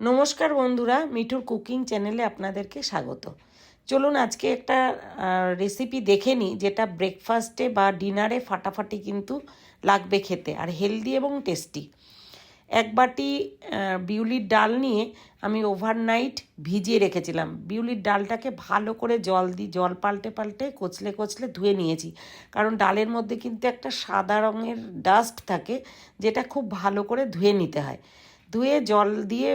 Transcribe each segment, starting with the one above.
নমস্কার বন্ধুরা, মিঠুর কুকিং চ্যানেলে আপনাদেরকে স্বাগত। চলুন আজকে একটা রেসিপি দেখে নিই যেটা ব্রেকফাস্টে বা ডিনারে ফাটাফাটি কিন্তু লাগবে খেতে, আর হেলদি এবং টেস্টি এক বাটি বিউলির ডাল নিয়ে আমি ওভারনাইট ভিজিয়ে রেখেছিলাম। বিউলির ডালটাকে ভালো করে জল দিই জল পাল্টে পাল্টে কচলে কচলে ধুয়ে নিয়েছি। কারণ ডালের মধ্যে কিন্তু একটা সাদা রঙের ডাস্ট থাকে, যেটা খুব ভালো করে ধুয়ে নিতে হয়। ধুয়ে জল দিয়ে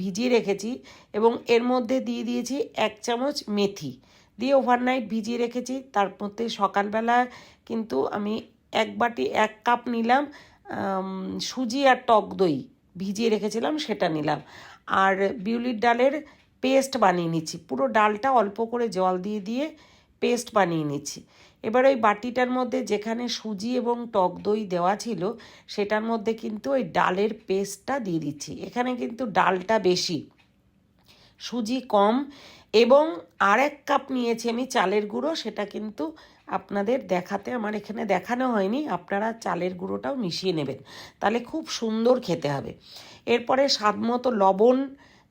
ভিজিয়ে রেখেছি এবং এর মধ্যে দিয়ে দিয়েছি এক চামচ মেথি। দিয়ে ওভারনাইট ভিজিয়ে রেখেছি। তার মধ্যে সকালবেলা কিন্তু আমি এক বাটি, এক কাপ নিলাম সুজি আর টক দই ভিজিয়ে রেখেছিলাম, সেটা নিলাম। আর বিউলির ডালের পেস্ট বানিয়ে নিচ্ছি। পুরো ডালটা অল্প করে জল দিয়ে দিয়ে পেস্ট বানিয়ে নিচ্ছি। এবার ওই বাটিটার মধ্যে যেখানে সুজি এবং টক দই দেওয়া ছিল, সেটার মধ্যে কিন্তু ওই ডালের পেস্টটা দিয়ে দিচ্ছি। এখানে কিন্তু ডালটা বেশি, সুজি কম এবং আর এক কাপ নিয়েছি আমি চালের গুঁড়ো, সেটা কিন্তু আপনাদের দেখাতে, আমার এখানে দেখানো হয়নি, আপনারা চালের গুঁড়োটাও মিশিয়ে নেবেন, তাহলে খুব সুন্দর খেতে হবে। এরপরে স্বাদ মতো লবণ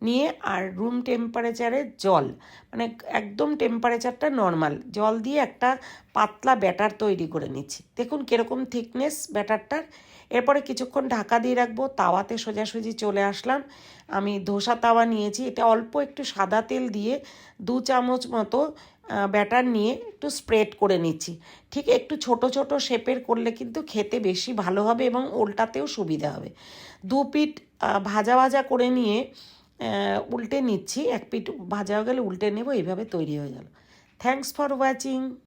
নিয়ে আর রুম টেম্পারেচারে জল মানে একদম টেম্পারেচারটা নর্মাল জল দিয়ে একটা পাতলা ব্যাটার তৈরি করে নিচ্ছি। দেখুন কীরকম থিকনেস ব্যাটারটার এরপরে কিছুক্ষণ ঢাকা দিয়ে রাখব, তাওয়াতে সোজাসুজি চলে আসলাম। আমি ধোসা তাওয়া নিয়েছি, এটা অল্প একটু সাদা তেল দিয়ে দু চামচ মতো ব্যাটার নিয়ে একটু স্প্রেড করে নিচ্ছি। ঠিক একটু ছোট ছোট শেপের করলে কিন্তু খেতে বেশি ভালো হবে এবং ওল্টাতেও সুবিধা হবে। দু পিঠ ভাজা ভাজা করে নিয়ে উল্টে নিচ্ছি, এক পিঠ ভাজা হয়ে গেলে উল্টে নেব, এইভাবে তৈরি হয়ে গেল। Thanks for watching